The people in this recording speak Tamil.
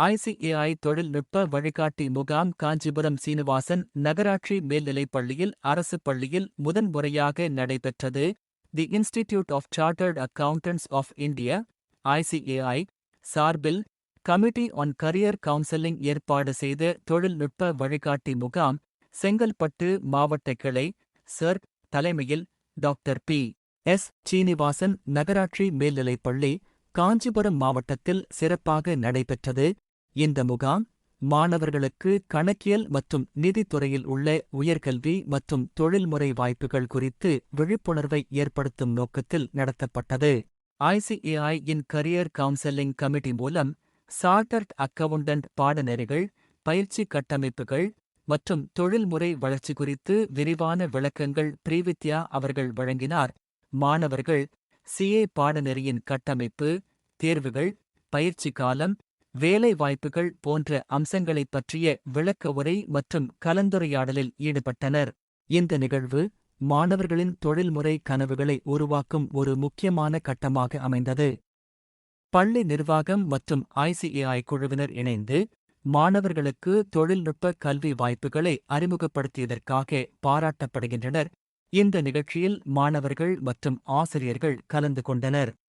ஐசிஏஐ தொழில்நுட்ப வழிகாட்டி முகாம் காஞ்சிபுரம் சீனிவாசன் நகராட்சி மேல்நிலைப் பள்ளியில் அரசு பள்ளியில் முதன்முறையாக நடைபெற்றது. The institute of chartered accountants of India ICAI சார்பில் கமிட்டி ஆன் கரியர் கவுன்சிலிங் ஏற்பாடு செய்த தொழில்நுட்ப வழிகாட்டி முகாம் செங்கல்பட்டு மாவட்ட கிளை சர் தலைமையில் டாக்டர் பி. எஸ். சீனிவாசன் நகராட்சி மேல்நிலைப் பள்ளி காஞ்சிபுரம் மாவட்டத்தில் சிறப்பாக நடைபெற்றது. இந்த முகாம் மாணவர்களுக்கு கணக்கியல் மற்றும் நிதித்துறையில் உள்ள உயர்கல்வி மற்றும் தொழில்முறை வாய்ப்புகள் குறித்து விழிப்புணர்வை ஏற்படுத்தும் நோக்கத்தில் நடத்தப்பட்டது. ஐசிஏஐ இன் கரியர் கவுன்சிலிங் கமிட்டி மூலம் சார்ட்டர்ட் அக்கவுண்டன்ட் பாடநெறிகள் பயிற்சி கட்டமைப்புகள் மற்றும் தொழில்முறை வளர்ச்சி குறித்து விரிவான விளக்கங்கள் பிரீவித்யா அவர்கள் வழங்கினார். மாணவர்கள் சிஏ பாடநெறியின் கட்டமைப்பு தேர்வுகள் பயிற்சி காலம் வேலை வாய்ப்புகள் போன்ற அம்சங்களைப் பற்றிய விளக்க உரை மற்றும் கலந்துரையாடலில் ஈடுபட்டனர். இந்த நிகழ்வு மாணவர்களின் தொழில்முறை கனவுகளை உருவாக்கும் ஒரு முக்கியமான கட்டமாக அமைந்தது. பள்ளி நிர்வாகம் மற்றும் ஐசிஏஐ குழுவினர் இணைந்து மாணவர்களுக்கு தொழில்நுட்ப கல்வி வாய்ப்புகளை அறிமுகப்படுத்தியதற்காக பாராட்டப்படுகின்றனர். இந்த நிகழ்ச்சியில் மாணவர்கள் மற்றும் ஆசிரியர்கள் கலந்து கொண்டனர்.